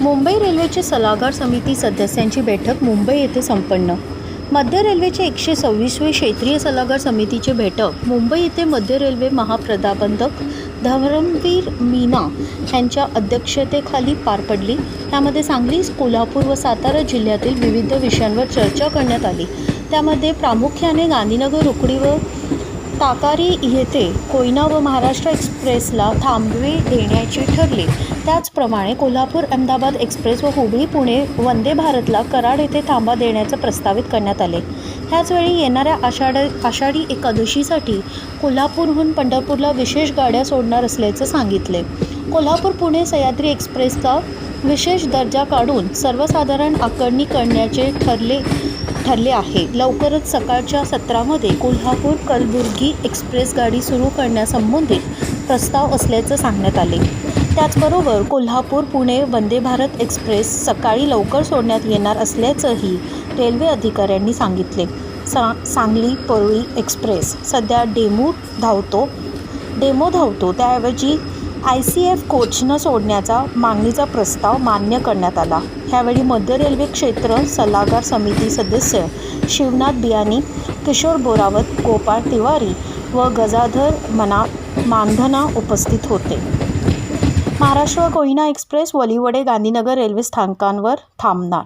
मुंबई रेल्वेची सल्लागार समिती सदस्यांची बैठक मुंबई येथे संपन्न. मध्य रेल्वेचे एकशे सव्वीसवे क्षेत्रीय सल्लागार समितीची बैठक मुंबई येथे मध्य रेल्वे महाप्रदाबंधक धर्मवीर मीना यांच्या अध्यक्षतेखाली पार पडली. त्यामध्ये सांगली कोल्हापूर व सातारा जिल्ह्यातील विविध विषयांवर चर्चा करण्यात आली. त्यामध्ये प्रामुख्याने गांधीनगर रुकडी व ताकारी येथे कोयना व महाराष्ट्र एक्सप्रेसला थांबवे देण्याचे ठरले. त्याचप्रमाणे कोल्हापूर अहमदाबाद एक्सप्रेस व हुबळी पुणे वंदे भारतला कराड येथे थांबा देण्याचं प्रस्तावित करण्यात आले. ह्याचवेळी येणाऱ्या आषाढ आषाढी एकादशीसाठी कोल्हापूरहून पंढरपूरला विशेष गाड्या सोडणार असल्याचं सांगितले. कोल्हापूर पुणे सह्याद्री एक्सप्रेसचा विशेष दर्जा काढून सर्वसाधारण आकारणी करण्याचे ठरले ठरले आहे. लवकरच सकाळच्या सत्रामध्ये कोल्हापूर कलबुर्गी एक्सप्रेस गाडी सुरू करण्यासंबंधित प्रस्ताव असल्याचं सांगण्यात आले. त्याचबरोबर कोल्हापूर पुणे वंदे भारत एक्सप्रेस सकाळी लवकर सोडण्यात येणार असल्याचंही रेल्वे अधिकाऱ्यांनी सांगितले. सा सांगली परुळी एक्सप्रेस सध्या डेमू धावतो डेमो धावतो. त्याऐवजी आय सी एफ कोचनं सोडण्याचा मागणीचा प्रस्ताव मान्य करण्यात आला. ह्यावेळी मध्य रेल्वे क्षेत्र सल्लागार समिती सदस्य शिवनाथ बियानी किशोर बोरावत गोपाळ तिवारी व गजाधर मना मानधना उपस्थित होते. महाराष्ट्र कोयना एक्सप्रेस वलिवडे गांधीनगर रेल्वे स्थानकांवर थांबणार.